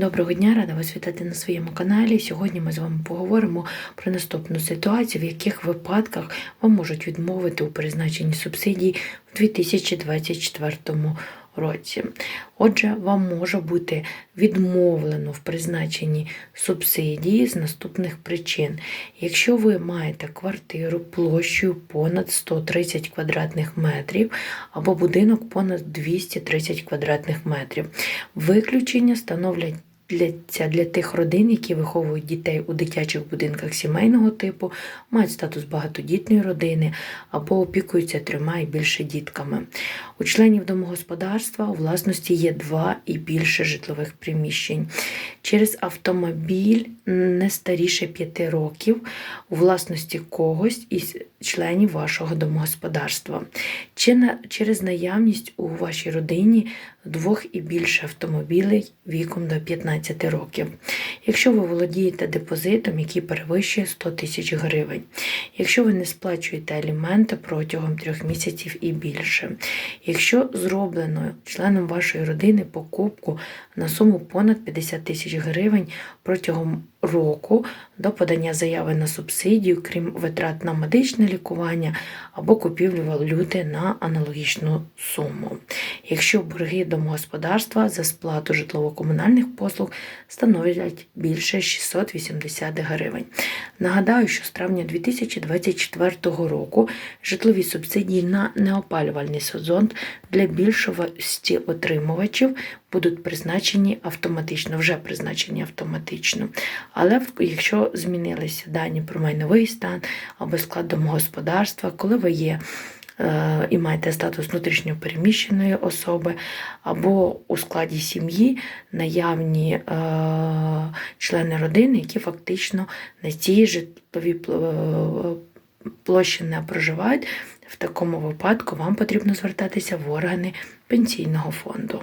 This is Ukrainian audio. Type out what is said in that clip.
Доброго дня, рада вас вітати на своєму каналі. Сьогодні ми з вами поговоримо про наступну ситуацію, в яких випадках вам можуть відмовити у призначенні субсидій в 2024 році. Отже, вам може бути відмовлено в призначенні субсидії з наступних причин. Якщо ви маєте квартиру площею понад 130 квадратних метрів або будинок понад 230 квадратних метрів, виключення становлять для, для тих родин, які виховують дітей у дитячих будинках сімейного типу, мають статус багатодітної родини або опікуються трьома і більше дітками. У членів домогосподарства у власності є два і більше житлових приміщень. Через автомобіль не старіше п'яти років у власності когось із членів вашого домогосподарства. Чи на, через наявність у вашій родині двох і більше автомобілей віком до 15 років. Якщо ви володієте депозитом, який перевищує 100 тисяч гривень, якщо ви не сплачуєте аліменти протягом трьох місяців і більше, якщо зроблено членом вашої родини покупку на суму понад 50 тисяч гривень протягом року до подання заяви на субсидію, крім витрат на медичне лікування або купівлю валюти на аналогічну суму. Якщо борги домогосподарства за сплату житлово-комунальних послуг становлять більше 680 гривень. Нагадаю, що з травня 2024 року житлові субсидії на неопалювальний сезон для більшості отримувачів будуть призначені автоматично, вже призначені автоматично. Але якщо змінилися дані про майновий стан або склад домогосподарства, коли ви є е, і маєте статус внутрішньопереміщеної особи, або у складі сім'ї наявні е, члени родини, які фактично на цій житловій е, площі не проживають, в такому випадку вам потрібно звертатися в органи пенсійного фонду.